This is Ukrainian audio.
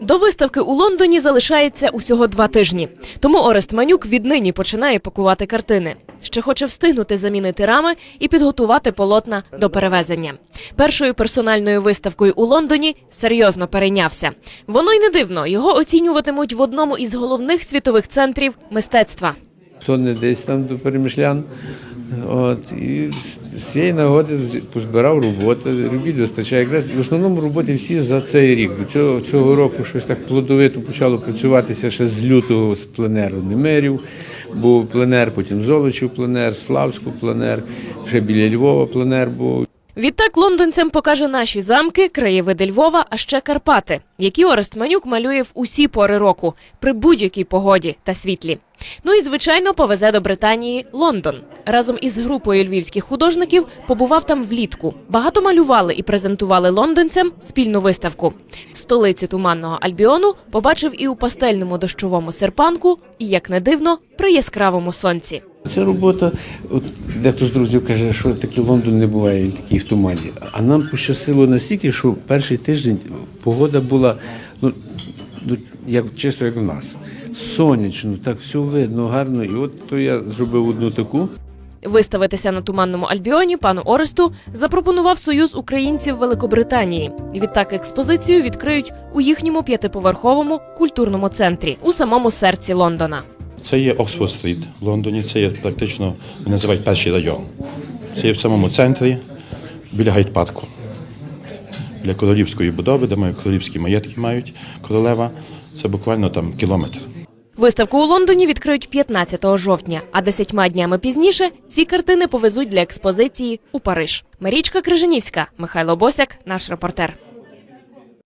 До виставки у Лондоні залишається усього два тижні. Тому Орест Манюк віднині починає пакувати картини. Ще хоче встигнути замінити рами і підготувати полотна до перевезення. Першою персональною виставкою у Лондоні серйозно перейнявся. Воно й не дивно. Його оцінюватимуть в одному із головних світових центрів мистецтва. То не десь там до перемішлян. От, і з- цієї нагоди позбирав роботи, робіт вистачає. Якраз в основному роботи всі за цей рік. До цього, цього року щось так плодовито почало працюватися ще з лютого з пленеру Немерів. Був пленер, потім Золочів пленер, Славську пленер, ще біля Львова пленер був. Відтак лондонцям покаже наші замки, краєвиди Львова, а ще Карпати, які Орест Манюк малює в усі пори року при будь-якій погоді та світлі. Ну і звичайно повезе до Британії Лондон. Разом із групою львівських художників побував там влітку. Багато малювали і презентували лондонцям спільну виставку. Столицю туманного Альбіону побачив і у пастельному дощовому серпанку, і як не дивно, при яскравому сонці. Ця робота, от дехто з друзів каже, що такий Лондон не буває, він такий в тумані. А нам пощастило настільки, що перший тиждень погода була ну, ну як чисто як в нас. Сонячно, так все видно, гарно. І от то я зробив одну таку. Виставитися на туманному Альбіоні пану Оресту запропонував Союз українців Великобританії. Відтак експозицію відкриють у їхньому п'ятиповерховому культурному центрі у самому серці Лондона. Це є Оксфорд стріт в Лондоні. Це є практично називають перший район. Це є в самому центрі біля гайд-парку. Біля королівської будови, де мають королівські маєтки мають королева. Це буквально там кілометр. Виставку у Лондоні відкриють 15 жовтня, а десятьма днями пізніше ці картини повезуть для експозиції у Париж. Марічка Крижанівська, Михайло Босяк, наш репортер.